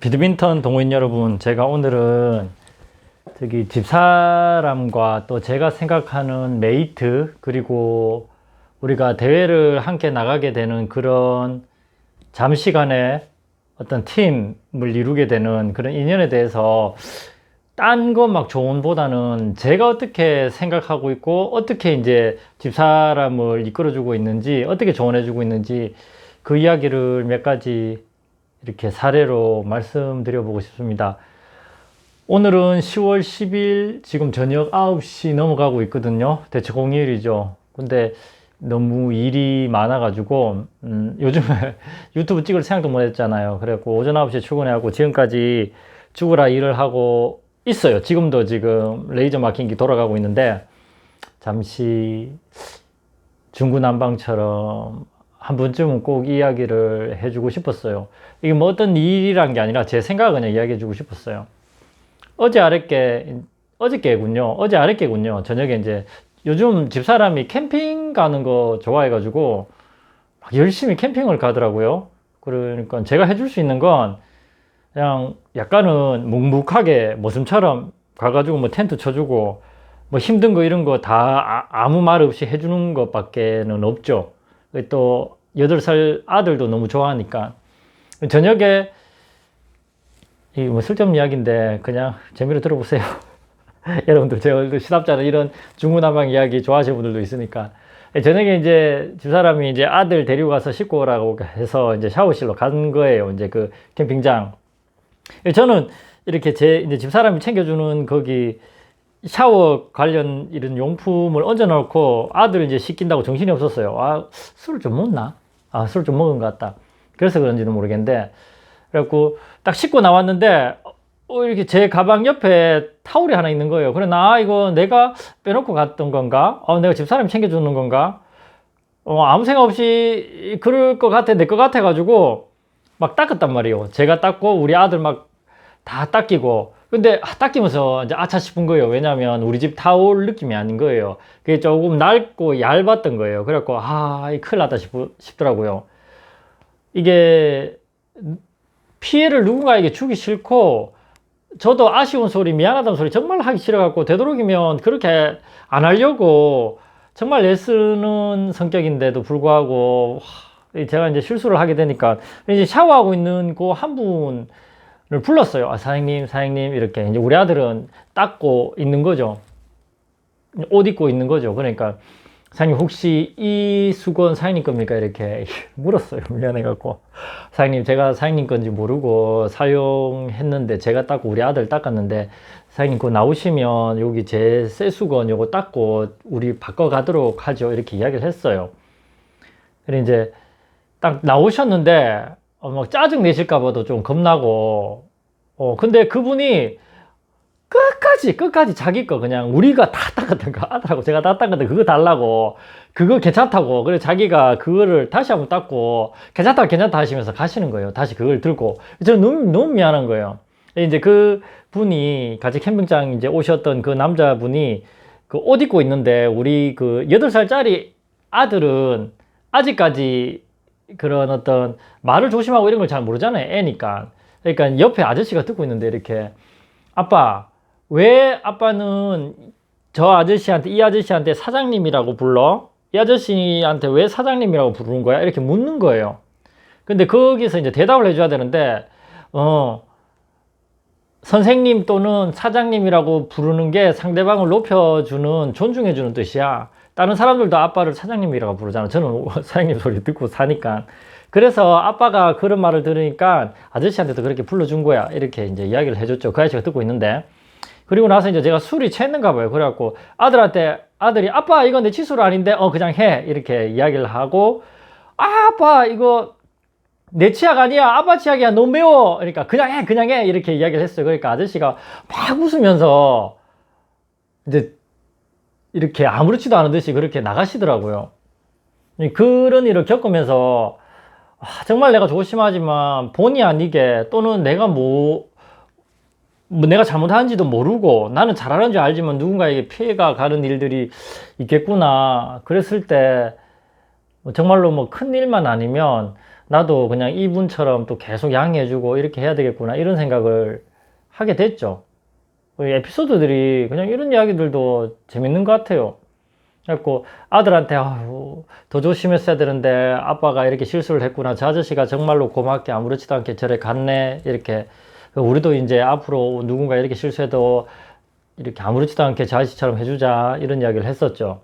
비드민턴 동호인 여러분, 제가 오늘은 저기 집사람과 또 제가 생각하는 메이트, 그리고 우리가 대회를 함께 나가게 되는 그런 잠시간의 어떤 팀을 이루게 되는 그런 인연에 대해서 딴 거 막 조언보다는 제가 어떻게 생각하고 있고 어떻게 이제 집사람을 이끌어주고 있는지 어떻게 조언해주고 있는지 그 이야기를 몇 가지 이렇게 사례로 말씀드려 보고 싶습니다. 오늘은 10월 10일 지금 저녁 9시 넘어가고 있거든요. 대체 공휴일이죠. 근데 너무 일이 많아가지고 음, 요즘에 유튜브 찍을 생각도 못 했잖아요. 그래갖고 오전 9시에 출근해갖고 지금까지 죽으라 일을 하고 있어요. 지금도 지금 레이저 마킹기 돌아가고 있는데 잠시 중구난방처럼 한 번쯤은 꼭 이야기를 해주고 싶었어요. 이게 뭐 어떤 일이란 게 아니라 제 생각을 그냥 이야기해주고 싶었어요. 어제 아랫게 어저께군요. 어제 아랫게군요. 저녁에 이제 요즘 집사람이 캠핑 가는 거 좋아해가지고 막 열심히 캠핑을 가더라고요. 그러니까 제가 해줄 수 있는 건 그냥 약간은 묵묵하게 모습처럼 가가지고 뭐 텐트 쳐주고 뭐 힘든 거 이런 거 다 아무 말 없이 해주는 것밖에는 없죠. 또 8살 아들도 너무 좋아하니까 저녁에 이 뭐 쓸데없는 이야기인데 그냥 재미로 들어보세요. 여러분들 제 얼굴 시답잖아 이런 중구난방 이야기 좋아하시는 분들도 있으니까 저녁에 이제 집사람이 이제 아들 데리고 가서 씻고 오라고 해서 이제 샤워실로 간 거예요. 이제 그 캠핑장. 저는 이렇게 제 이제 집사람이 챙겨주는 거기 샤워 관련 이런 용품을 얹어놓고 아들 이제 씻긴다고 정신이 없었어요. 아, 술을 좀 먹나? 아, 술을 좀 먹은 것 같다. 그래서 그런지는 모르겠는데. 그래갖고 딱 씻고 나왔는데, 어, 이렇게 제 가방 옆에 타올이 하나 있는 거예요. 그래, 나 이거 내가 빼놓고 갔던 건가? 어, 내가 집사람이 챙겨주는 건가? 어, 아무 생각 없이 그럴 것 같아, 내 것 같아가지고 막 닦았단 말이에요. 제가 닦고 우리 아들 막 다 닦이고. 근데 아, 닦이면서 이제 아차 싶은 거예요. 왜냐면 우리 집 타올 느낌이 아닌 거예요. 그게 조금 낡고 얇았던 거예요. 그래갖고 아, 이 큰일 났다 싶, 싶더라고요. 이게 피해를 누군가에게 주기 싫고 저도 아쉬운 소리, 미안하다는 소리 정말 하기 싫어갖고 되도록이면 그렇게 안 하려고 정말 애쓰는 성격인데도 불구하고 제가 이제 실수를 하게 되니까 이제 샤워하고 있는 그 한 분을 불렀어요. 아, 사장님, 사장님 이렇게 이제 우리 아들은 닦고 있는 거죠. 옷 입고 있는 거죠. 그러니까 사장님 혹시 이 수건 사장님 겁니까? 이렇게 물었어요. 미안해갖고. 사장님 제가 사장님 건지 모르고 사용했는데 제가 닦고 우리 아들 닦았는데 사장님 그거 나오시면 여기 제 새 수건 요거 닦고 우리 바꿔가도록 하죠. 이렇게 이야기를 했어요. 그래 이제 딱 나오셨는데 어, 막 짜증 내실까봐도 좀 겁나고. 어 근데 그분이 끝까지 끝까지 자기 거 그냥 우리가 다 닦았던 거 아들하고. 제가 다 닦았던 그거 달라고. 그거 괜찮다고. 그래 자기가 그거를 다시 한번 닦고 괜찮다 괜찮다 하시면서 가시는 거예요. 다시 그걸 들고. 저는 너무 너무 미안한 거예요. 이제 그 분이 같이 캠핑장 이제 오셨던 그 남자분이 그 옷 입고 있는데 우리 그 여덟 살짜리 아들은 아직까지 그런 어떤 말을 조심하고 이런 걸 잘 모르잖아요 애니까 그러니까 옆에 아저씨가 듣고 있는데 이렇게 아빠 왜 아빠는 저 아저씨한테 이 아저씨한테 사장님이라고 불러? 이 아저씨한테 왜 사장님이라고 부르는 거야? 이렇게 묻는 거예요. 근데 거기서 이제 대답을 해줘야 되는데 어 선생님 또는 사장님이라고 부르는 게 상대방을 높여주는 존중해주는 뜻이야. 다른 사람들도 아빠를 사장님이라고 부르잖아. 저는 사장님 소리 듣고 사니까. 그래서 아빠가 그런 말을 들으니까 아저씨한테도 그렇게 불러준 거야. 이렇게 이제 이야기를 해줬죠. 그 아저씨가 듣고 있는데. 그리고 나서 이제 제가 술이 취했는가 봐요. 그래갖고 아들한테 아들이 아빠 이거 내 치술 아닌데 어 그냥 해 이렇게 이야기를 하고 아, 아빠 이거 내 치약 아니야 아빠 치약이야 너무 매워 그러니까 그냥 해 그냥 해 이렇게 이야기를 했어요. 그러니까 아저씨가 막 웃으면서 이제 이렇게 아무렇지도 않은 듯이 그렇게 나가시더라고요. 그런 일을 겪으면서 아, 정말 내가 조심하지만 본의 아니게 또는 내가 뭐, 뭐 내가 잘못하는지도 모르고 나는 잘하는 줄 알지만 누군가에게 피해가 가는 일들이 있겠구나 그랬을 때뭐 정말로 뭐 큰 일만 아니면 나도 그냥 이분처럼 또 계속 양해해주고 이렇게 해야 되겠구나 이런 생각을 하게 됐죠. 이 에피소드들이 그냥 이런 이야기들도 재밌는 것 같아요. 그래갖고 아들한테 아유, 더 조심했어야 되는데 아빠가 이렇게 실수를 했구나. 저 아저씨가 정말로 고맙게 아무렇지도 않게 저래 갔네. 이렇게 우리도 이제 앞으로 누군가 이렇게 실수해도 이렇게 아무렇지도 않게 저 아저씨처럼 해주자 이런 이야기를 했었죠.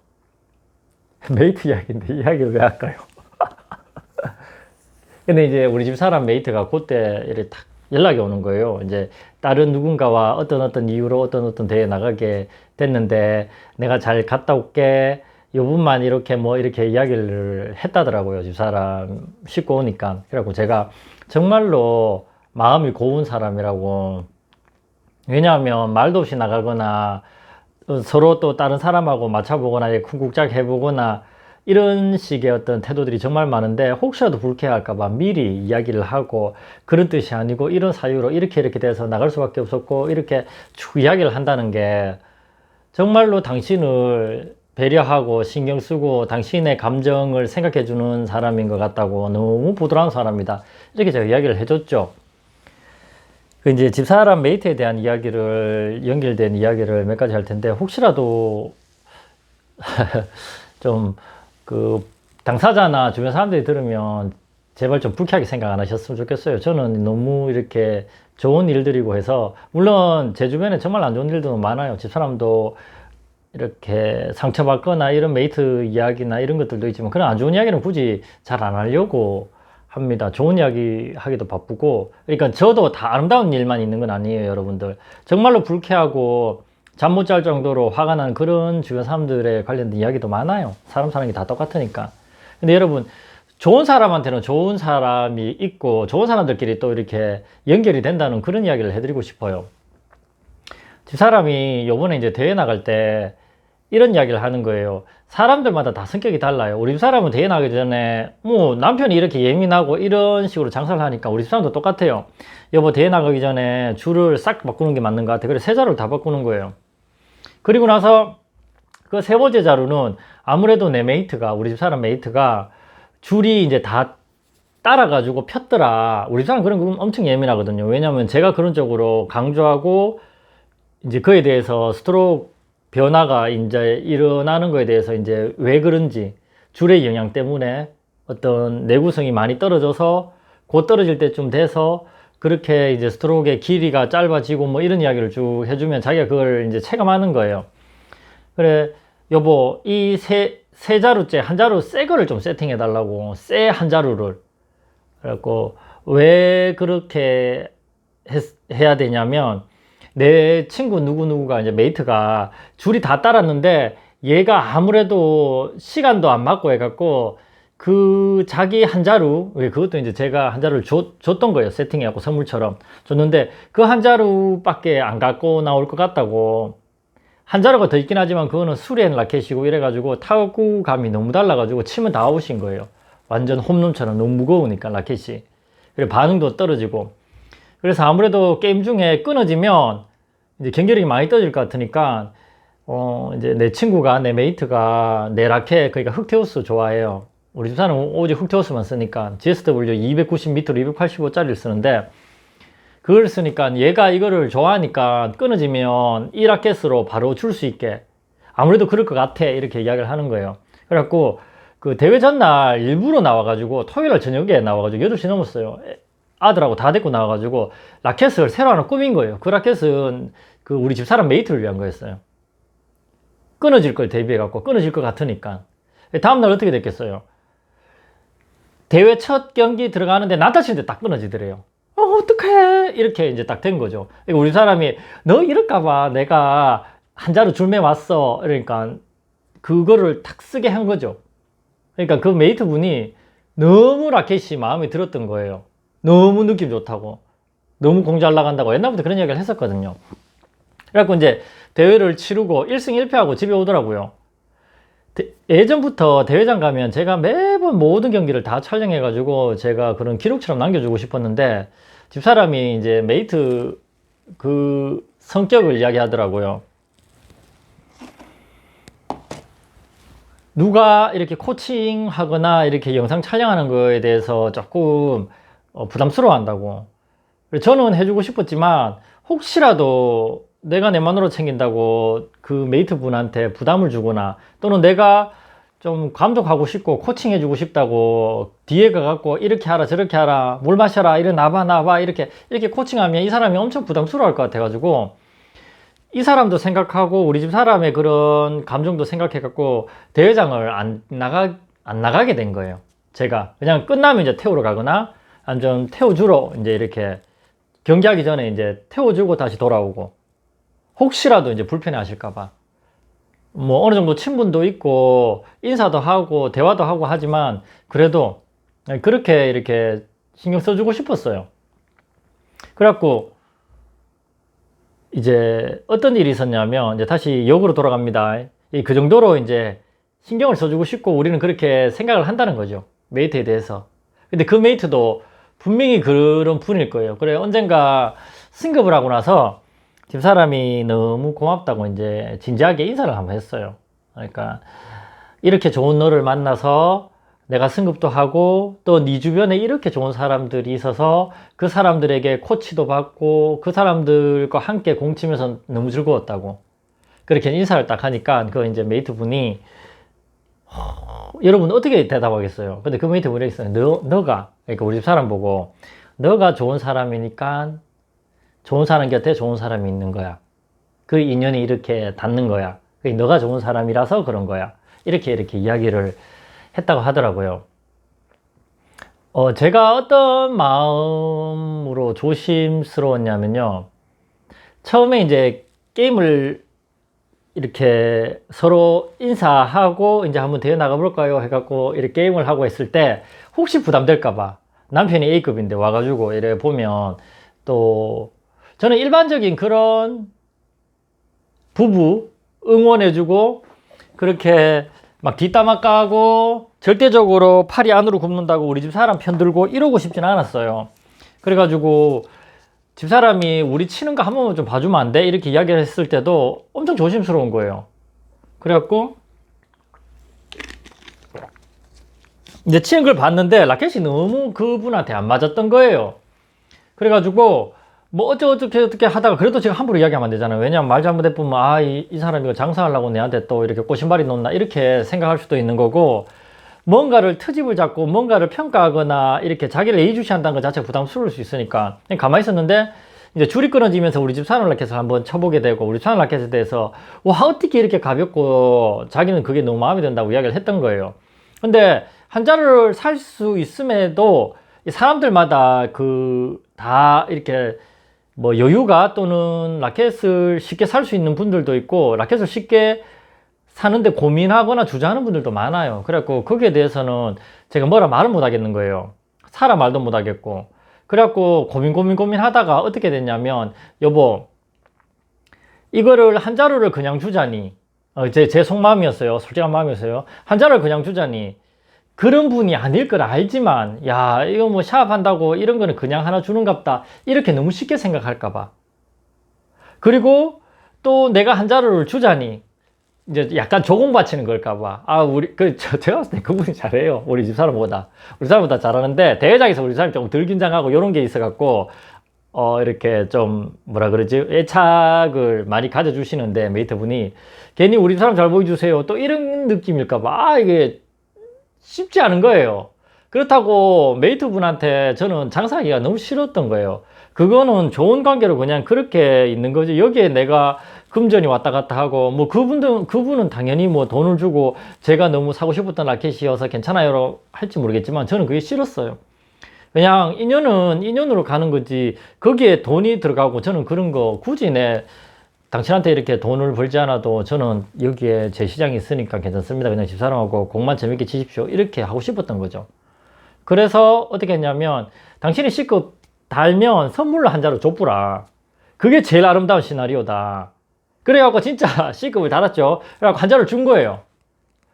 메이트 이야기인데 이 이야기를 왜 할까요? 근데 이제 우리 집 사람 메이트가 그때 이렇게 딱 연락이 오는 거예요. 이제 다른 누군가와 어떤 어떤 이유로 어떤 어떤 대회에 나가게 됐는데 내가 잘 갔다 올게. 요분만 이렇게 뭐 이렇게 이야기를 했다더라고요. 집 사람 싣고 오니까. 그래갖고 제가 정말로 마음이 고운 사람이라고. 왜냐하면 말도 없이 나가거나 어, 서로 또 다른 사람하고 맞춰보거나 쿵쿵짝 해보거나 이런 식의 어떤 태도들이 정말 많은데 혹시라도 불쾌할까봐 미리 이야기를 하고 그런 뜻이 아니고 이런 사유로 이렇게 이렇게 돼서 나갈 수밖에 없었고 이렇게 쭉 이야기를 한다는 게 정말로 당신을 배려하고 신경 쓰고 당신의 감정을 생각해 주는 사람인 것 같다고 너무 부드러운 사람이다. 이렇게 제가 이야기를 해줬죠. 그 이제 집사람 메이트에 대한 이야기를 연결된 이야기를 몇 가지 할 텐데 혹시라도 좀 그 당사자나 주변 사람들이 들으면 제발 좀 불쾌하게 생각 안 하셨으면 좋겠어요. 저는 너무 이렇게 좋은 일들이고 해서 물론 제 주변에 정말 안 좋은 일도 많아요. 집 사람도 이렇게 상처받거나 이런 메이트 이야기나 이런 것들도 있지만 그런 안 좋은 이야기는 굳이 잘 안 하려고 합니다. 좋은 이야기 하기도 바쁘고 그러니까 저도 다 아름다운 일만 있는 건 아니에요, 여러분들. 정말로 불쾌하고 잠 못 잘 정도로 화가 나는 그런 주변 사람들에 관련된 이야기도 많아요. 사람 사는 게 다 똑같으니까. 근데 여러분 좋은 사람한테는 좋은 사람이 있고 좋은 사람들끼리 또 이렇게 연결이 된다는 그런 이야기를 해드리고 싶어요. 집 사람이 요번에 이제 대회 나갈 때 이런 이야기를 하는 거예요. 사람들마다 다 성격이 달라요. 우리 집 사람은 대회 나가기 전에 뭐 남편이 이렇게 예민하고 이런 식으로 장사를 하니까 우리 집 사람도 똑같아요. 여보 대회 나가기 전에 줄을 싹 바꾸는 게 맞는 것 같아. 그래서 세 자루를 다 바꾸는 거예요. 그리고 나서 그 세 번째 자루는 아무래도 내 메이트가 우리 집 사람 메이트가 줄이 이제 다 따라가지고 폈더라. 우리 집 사람 그런 거 엄청 예민하거든요. 왜냐면 제가 그런 쪽으로 강조하고 이제 그에 대해서 스트로크 변화가 이제 일어나는 거에 대해서 이제 왜 그런지 줄의 영향 때문에 어떤 내구성이 많이 떨어져서 곧 떨어질 때쯤 돼서 그렇게 이제 스트로크의 길이가 짧아지고 뭐 이런 이야기를 쭉 해주면 자기가 그걸 이제 체감하는 거예요. 그래, 여보, 이 세, 세 자루째, 한 자루 새 거를 좀 세팅해 달라고, 새 한 자루를. 그래갖고, 왜 그렇게 했, 해야 되냐면, 내 친구 누구누구가 이제 메이트가 줄이 다 따랐는데, 얘가 아무래도 시간도 안 맞고 해갖고, 그 자기 한 자루, 왜 그것도 이제 제가 한 자루를 줬, 줬던 거예요. 세팅해갖고 선물처럼 줬는데 그 한 자루밖에 안 갖고 나올 것 같다고. 한 자루가 더 있긴 하지만 그거는 수렌 라켓이고 이래가지고 타구감이 너무 달라가지고 치면 다 아웃인 거예요. 완전 홈런처럼 너무 무거우니까 라켓이. 그리고 반응도 떨어지고. 그래서 아무래도 게임 중에 끊어지면 이제 경기력이 많이 떨어질 것 같으니까 어 이제 내 친구가 내 메이트가 내 라켓 그러니까 흑테우스 좋아해요. 우리 집사는 오직 흑테우스만 쓰니까 GSW 290m로 285짜리를 쓰는데 그걸 쓰니까 얘가 이거를 좋아하니까 끊어지면 이 라켓으로 바로 줄 수 있게 아무래도 그럴 것 같아 이렇게 이야기를 하는 거예요. 그래갖고 그 대회 전날 일부러 나와가지고 토요일 저녁에 나와가지고 8시 넘었어요. 아들하고 다 데리고 나와가지고 라켓을 새로 하나 꾸민 거예요. 그 라켓은 그 우리 집사람 메이트를 위한 거였어요. 끊어질 걸 대비해갖고 끊어질 것 같으니까. 다음날 어떻게 됐겠어요? 대회 첫 경기 들어가는데 난타 치는데 딱 끊어지더래요. 어, 어떡해. 이렇게 이제 딱 된 거죠. 우리 사람이 너 이럴까봐 내가 한 자루 줄매 왔어. 그러니까 그거를 탁 쓰게 한 거죠. 그러니까 그 메이트 분이 너무 라켓이 마음에 들었던 거예요. 너무 느낌 좋다고. 너무 공 잘 나간다고. 옛날부터 그런 이야기를 했었거든요. 그래갖고 이제 대회를 치르고 1승 1패하고 집에 오더라고요. 대, 예전부터 대회장 가면 제가 매번 모든 경기를 다 촬영해 가지고 제가 그런 기록처럼 남겨주고 싶었는데 집사람이 이제 메이트 그 성격을 이야기 하더라고요. 누가 이렇게 코칭 하거나 이렇게 영상 촬영하는 거에 대해서 조금 어, 부담스러워 한다고. 저는 해주고 싶었지만 혹시라도 내가 내 마누라 챙긴다고 그 메이트 분한테 부담을 주거나 또는 내가 좀 감독하고 싶고 코칭해주고 싶다고 뒤에 가갖고 이렇게 하라 저렇게 하라 물 마셔라 이래 나봐 나봐 이렇게 이렇게 코칭하면 이 사람이 엄청 부담스러워할 것 같아가지고 이 사람도 생각하고 우리 집 사람의 그런 감정도 생각해갖고 대회장을 안 나가 안 나가게 된 거예요. 제가 그냥 끝나면 이제 태우러 가거나 아니면 태워주러 이제 이렇게 경기하기 전에 이제 태워주고 다시 돌아오고 혹시라도 이제 불편해 하실까봐 뭐 어느 정도 친분도 있고 인사도 하고 대화도 하고 하지만 그래도 그렇게 이렇게 신경 써주고 싶었어요. 그래갖고 이제 어떤 일이 있었냐면 이제 다시 역으로 돌아갑니다. 이그 정도로 이제 신경을 써주고 싶고 우리는 그렇게 생각을 한다는 거죠. 메이트에 대해서. 근데 그 메이트도 분명히 그런 분일 거예요. 그래 언젠가 승급을 하고 나서 집사람이 너무 고맙다고 이제 진지하게 인사를 한번 했어요. 그러니까 이렇게 좋은 너를 만나서 내가 승급도 하고 또 네 주변에 이렇게 좋은 사람들이 있어서 그 사람들에게 코치도 받고 그 사람들과 함께 공치면서 너무 즐거웠다고 그렇게 인사를 딱 하니까 그 이제 메이트 분이 어, 여러분 어떻게 대답하겠어요? 근데 그 메이트 분이 있어요. 너, 너가 그러니까 우리 집 사람 보고 너가 좋은 사람이니까 좋은 사람 곁에 좋은 사람이 있는 거야. 그 인연이 이렇게 닿는 거야. 너가 좋은 사람이라서 그런 거야. 이렇게 이렇게 이야기를 했다고 하더라고요. 어, 제가 어떤 마음으로 조심스러웠냐면요. 처음에 이제 게임을 이렇게 서로 인사하고 이제 한번 대회 나가볼까요? 해갖고 이렇게 게임을 하고 했을 때 혹시 부담될까봐 남편이 A급인데 와가지고 이래 보면 또 저는 일반적인 그런 부부 응원해주고 그렇게 막 뒷담화 까고 절대적으로 팔이 안으로 굽는다고 우리 집 사람 편들고 이러고 싶진 않았어요. 그래가지고 집사람이 우리 치는 거 한 번만 좀 봐주면 안 돼? 이렇게 이야기를 했을 때도 엄청 조심스러운 거예요. 그래갖고 이제 치는 걸 봤는데 라켓이 너무 그분한테 안 맞았던 거예요. 그래가지고 뭐 어쩌어떻게 어떻게 하다가 그래도 제가 함부로 이야기하면 안 되잖아요. 왜냐면 말 잘못해보면 아, 이, 이 사람이 이거 장사하려고 내한테 또 이렇게 꼬신발이 놓나 이렇게 생각할 수도 있는 거고 뭔가를 트집을 잡고 뭔가를 평가하거나 이렇게 자기를 예의주시한다는 것 자체가 부담스러울 수 있으니까 그냥 가만히 있었는데 이제 줄이 끊어지면서 우리 집 사는 라켓을 한번 쳐보게 되고 우리 사는 라켓에 대해서 와 어떻게 이렇게 가볍고 자기는 그게 너무 마음에 든다고 이야기를 했던 거예요. 근데 한 자루를 살 수 있음에도 이 사람들마다 그 다 이렇게 뭐 여유가 또는 라켓을 쉽게 살 수 있는 분들도 있고 라켓을 쉽게 사는데 고민하거나 주저하는 분들도 많아요. 그래갖고 거기에 대해서는 제가 뭐라 말을 못 하겠는 거예요. 사라 말도 못 하겠고. 그래갖고 고민 고민 고민 하다가 어떻게 됐냐면 여보 이거를 한 자루를 그냥 주자니 어, 제, 제 속마음이었어요. 솔직한 마음이었어요. 한 자루를 그냥 주자니 그런 분이 아닐 걸 알지만 야 이거 뭐 샤업한다고 이런 거는 그냥 하나 주는갑다. 이렇게 너무 쉽게 생각할까 봐. 그리고 또 내가 한 자루를 주자니 이제 약간 조공 바치는 걸까 봐. 아 우리 그 저, 제가 봤을 때 그분이 잘해요. 우리 집 사람보다. 우리 사람보다 잘하는데 대회장에서 우리 사람이 조금 덜 긴장하고 이런 게 있어 갖고 어 이렇게 좀 뭐라 그러지? 애착을 많이 가져주시는데 메이트 분이. 괜히 우리 사람 잘 보여주세요. 또 이런 느낌일까 봐. 아 이게 쉽지 않은 거예요. 그렇다고 메이트 분한테 저는 장사하기가 너무 싫었던 거예요. 그거는 좋은 관계로 그냥 그렇게 있는 거지. 여기에 내가 금전이 왔다 갔다 하고, 뭐 그분들, 그분은 당연히 뭐 돈을 주고 제가 너무 사고 싶었던 라켓이어서 괜찮아요. 할지 모르겠지만 저는 그게 싫었어요. 그냥 인연은 인연으로 가는 거지. 거기에 돈이 들어가고 저는 그런 거 굳이 내 당신한테 이렇게 돈을 벌지 않아도 저는 여기에 제 시장이 있으니까 괜찮습니다. 그냥 집사람하고 공만 재밌게 치십시오. 이렇게 하고 싶었던 거죠. 그래서 어떻게 했냐면 당신이 C급 달면 선물로 한 자루 줬구라. 그게 제일 아름다운 시나리오다. 그래갖고 진짜 C급을 달았죠. 그래갖고 한 자루 준 거예요.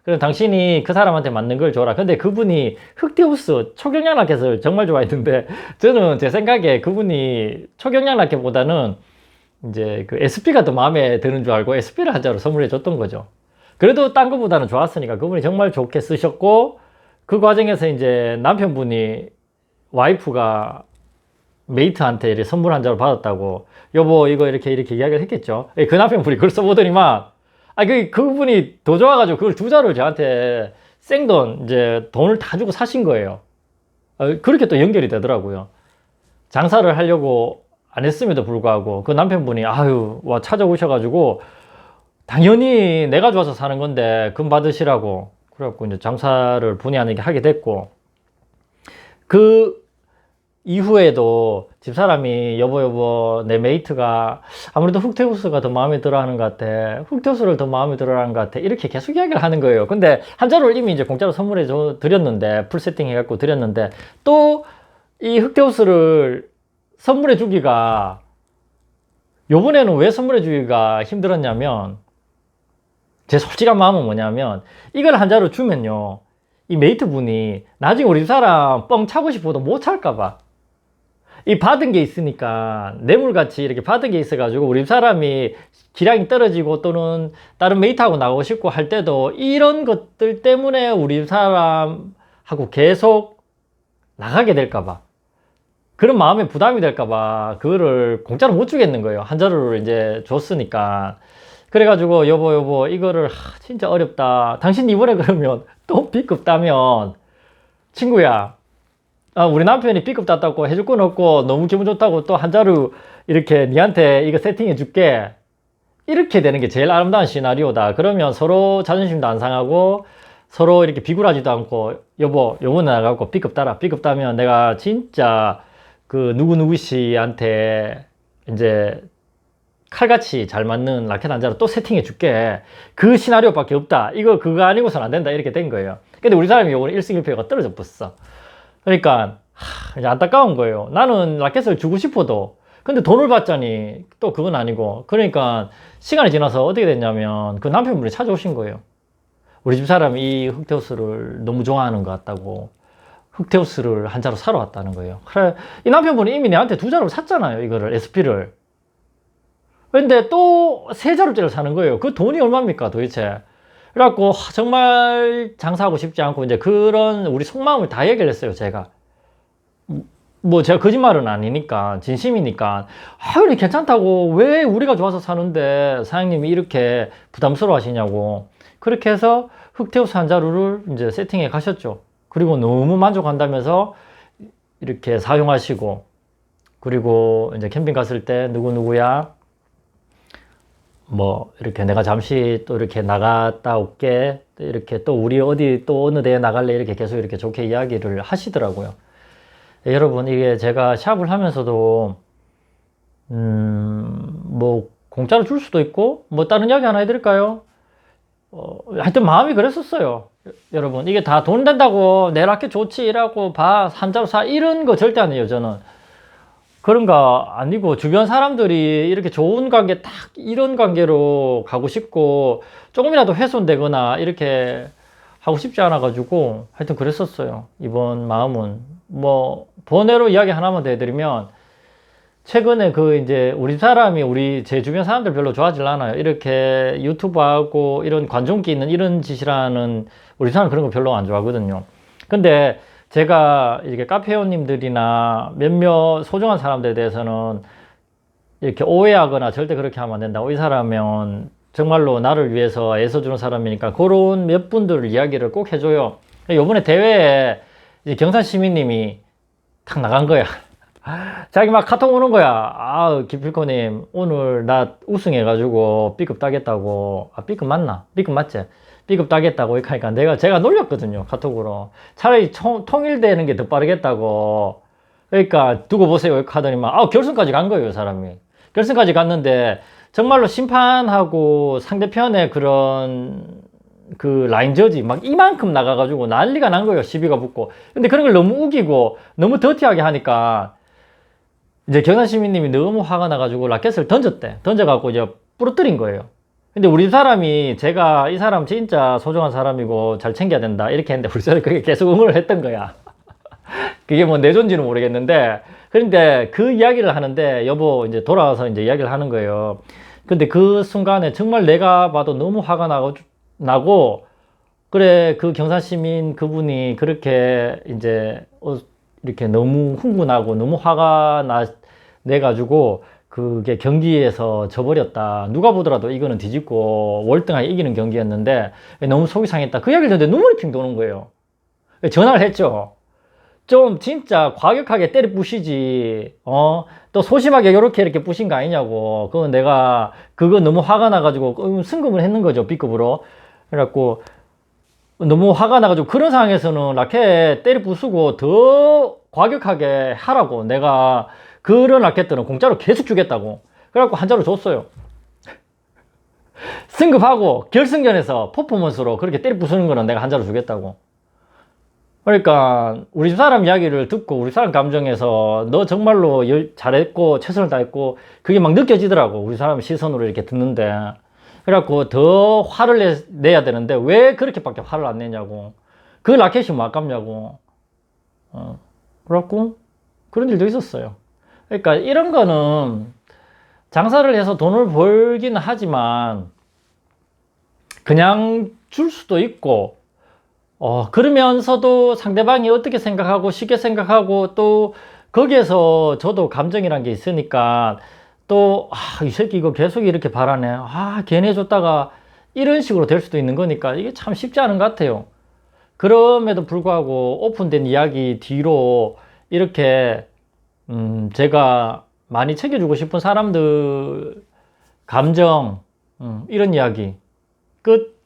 그럼 당신이 그 사람한테 맞는 걸 줘라. 근데 그분이 흑디우스 초경량 라켓을 정말 좋아했는데 저는 제 생각에 그분이 초경량 라켓보다는 이제 그 SP가 더 마음에 드는 줄 알고 SP를 한 자로 선물해 줬던 거죠. 그래도 딴 것보다는 좋았으니까 그분이 정말 좋게 쓰셨고 그 과정에서 이제 남편분이 와이프가 메이트한테 이렇게 선물 한 장을 받았다고 여보 이거 이렇게 이렇게 이야기를 했겠죠. 예, 그 남편분이 그걸 써보더니만 아 그 그분이 더 좋아가지고 그걸 두 자를 저한테 생돈 이제 돈을 다 주고 사신 거예요. 어, 그렇게 또 연결이 되더라고요. 장사를 하려고 안 했음에도 불구하고 그 남편분이 아유 와 찾아오셔가지고 당연히 내가 좋아서 사는 건데 금 받으시라고 그래갖고 이제 장사를 본의 아니게 하게 됐고 그 이후에도 집사람이 여보 여보 내 메이트가 아무래도 흑태우스가 더 마음에 들어 하는 것 같아 흑태우스를 더 마음에 들어 하는 것 같아 이렇게 계속 이야기를 하는 거예요. 근데 한 자루를 이미 이제 공짜로 선물해 줘 드렸는데 풀 세팅 해갖고 드렸는데 또 이 흑태우스를 선물해 주기가 요번에는 왜 선물해 주기가 힘들었냐면 제 솔직한 마음은 뭐냐면 이걸 한 자루 주면요 이 메이트 분이 나중에 우리 사람 뻥 차고 싶어도 못 찰까봐. 이 받은 게 있으니까 뇌물같이 이렇게 받은 게 있어 가지고 우리 사람이 기량이 떨어지고 또는 다른 메이트하고 나가고 싶고 할 때도 이런 것들 때문에 우리 사람하고 계속 나가게 될까봐 그런 마음에 부담이 될까봐 그거를 공짜로 못 주겠는 거예요. 한 자루를 이제 줬으니까. 그래가지고 여보 여보 이거를 하, 진짜 어렵다. 당신 이번에 그러면 또 B급 따면 친구야 아, 우리 남편이 B급 땄다고 해줄 건 없고 너무 기분 좋다고 또 한 자루 이렇게 니한테 이거 세팅해 줄게. 이렇게 되는 게 제일 아름다운 시나리오다. 그러면 서로 자존심도 안 상하고 서로 이렇게 비굴하지도 않고 여보 요번에 나가고 B급 따라. B급 따면 내가 진짜 그 누구누구 씨한테 이제 칼같이 잘 맞는 라켓 한 자를 또 세팅해 줄게. 그 시나리오밖에 없다. 이거 그거 아니고선 안 된다. 이렇게 된 거예요. 근데 우리 사람이 요번에 1승 1패가 떨어져 버렸어. 그러니까 하, 이제 안타까운 거예요. 나는 라켓을 주고 싶어도 근데 돈을 받자니 또 그건 아니고 그러니까 시간이 지나서 어떻게 됐냐면 그 남편분이 찾아오신 거예요. 우리 집 사람이 이 흑테우스를 너무 좋아하는 것 같다고 흑테우스를 한 자로 사러 왔다는 거예요. 그래 이 남편분이 이미 내한테 두 자루를 샀잖아요. 이거를 SP를. 근데 또 세 자루째를 사는 거예요. 그 돈이 얼마입니까 도대체? 그래갖고 하, 정말 장사하고 싶지 않고 이제 그런 우리 속마음을 다 얘기를 했어요. 제가. 뭐 제가 거짓말은 아니니까 진심이니까 아 그래 괜찮다고 왜 우리가 좋아서 사는데 사장님이 이렇게 부담스러워 하시냐고 그렇게 해서 흑태우스 한 자루를 이제 세팅해 가셨죠 그리고 너무 만족한다면서 이렇게 사용하시고 그리고 이제 캠핑 갔을 때 누구누구야 뭐 이렇게 내가 잠시 또 이렇게 나갔다 올게 또 이렇게 또 우리 어디 또 어느 대회 나갈래 이렇게 계속 이렇게 좋게 이야기를 하시더라고요. 예, 여러분 이게 제가 샵을 하면서도 음뭐 공짜로 줄 수도 있고 뭐 다른 이야기 하나 해드릴까요? 어, 하여튼 마음이 그랬었어요. 여러분 이게 다 돈 된다고 내 라켓 좋지 이라고 봐 한자로 사 이런 거 절대 아니에요 저는. 그런 거 아니고 주변 사람들이 이렇게 좋은 관계 딱 이런 관계로 가고 싶고 조금이라도 훼손되거나 이렇게 하고 싶지 않아 가지고 하여튼 그랬었어요 이번 마음은 뭐 번외로 이야기 하나만 더 해드리면 최근에 그 이제 우리 사람이 우리 제 주변 사람들 별로 좋아하질 않아요 이렇게 유튜브하고 이런 관종기 있는 이런 짓이라는 우리 사람 그런 거 별로 안 좋아하거든요 근데 제가 이렇게 카페원님들이나 몇몇 소중한 사람들에 대해서는 이렇게 오해하거나 절대 그렇게 하면 안 된다고 이 사람은 정말로 나를 위해서 애써주는 사람이니까 그런 몇 분들 이야기를 꼭 해줘요. 요번에 대회에 경산 시민님이 탁 나간 거야. 자기 막 카톡 오는 거야. 아, 기필코님, 오늘 나 우승해가지고 B급 따겠다고. 아, B급 맞나? B급 맞지? B급 따겠다고 하니까 내가 제가 놀렸거든요 카톡으로 차라리 총, 통일되는 게 더 빠르겠다고 그러니까 두고 보세요 이렇게 하더니만 아 결승까지 간 거예요 사람이 결승까지 갔는데 정말로 심판하고 상대편의 그런 그 라인 저지 막 이만큼 나가가지고 난리가 난 거예요 시비가 붙고 근데 그런 걸 너무 우기고 너무 더티하게 하니까 이제 경산 시민님이 너무 화가 나가지고 라켓을 던졌대 던져갖고 이제 부러뜨린 거예요 근데 우리 사람이 제가 이 사람 진짜 소중한 사람이고 잘 챙겨야 된다 이렇게 했는데 우리 사람이 그게 계속 응원을 했던 거야. 그게 뭐 내존지는 모르겠는데 그런데 그 이야기를 하는데 여보 이제 돌아와서 이제 이야기를 하는 거예요. 근데 그 순간에 정말 내가 봐도 너무 화가 나고 나고 그래 그 경산 시민 그분이 그렇게 이제 어, 이렇게 너무 흥분하고 너무 화가 나내 가지고 그게 경기에서 져버렸다. 누가 보더라도 이거는 뒤집고 월등하게 이기는 경기였는데 너무 속이 상했다. 그 이야기를 듣는데 눈물이 핑 도는 거예요. 전화를 했죠. 좀 진짜 과격하게 때려 부시지. 어? 또 소심하게 이렇게 이렇게 부신 거 아니냐고. 그건 내가 그거 너무 화가 나가지고 음, 승급을 했는 거죠. B급으로. 그래갖고 너무 화가 나가지고 그런 상황에서는 라켓 때려 부수고 더 과격하게 하라고 내가 그런 라켓들은 공짜로 계속 주겠다고. 그래갖고 한 자루 줬어요. 승급하고 결승전에서 퍼포먼스로 그렇게 때려 부수는 거는 내가 한 자루 주겠다고. 그러니까 우리 집 사람 이야기를 듣고 우리 사람 감정에서 너 정말로 열- 잘했고 최선을 다했고 그게 막 느껴지더라고. 우리 사람 시선으로 이렇게 듣는데 그래갖고 더 화를 내, 내야 되는데 왜 그렇게밖에 화를 안 내냐고 그 라켓이 뭐 아깝냐고 어. 그래갖고 그런 일도 있었어요 그러니까 이런 거는 장사를 해서 돈을 벌기는 하지만 그냥 줄 수도 있고 어, 그러면서도 상대방이 어떻게 생각하고 쉽게 생각하고 또 거기에서 저도 감정이란 게 있으니까 또, 아, 이 새끼 이거 계속 이렇게 바라네. 아, 걔네 줬다가 이런 식으로 될 수도 있는 거니까 이게 참 쉽지 않은 것 같아요. 그럼에도 불구하고 오픈된 이야기 뒤로 이렇게, 음, 제가 많이 챙겨주고 싶은 사람들 감정, 음, 이런 이야기 끝.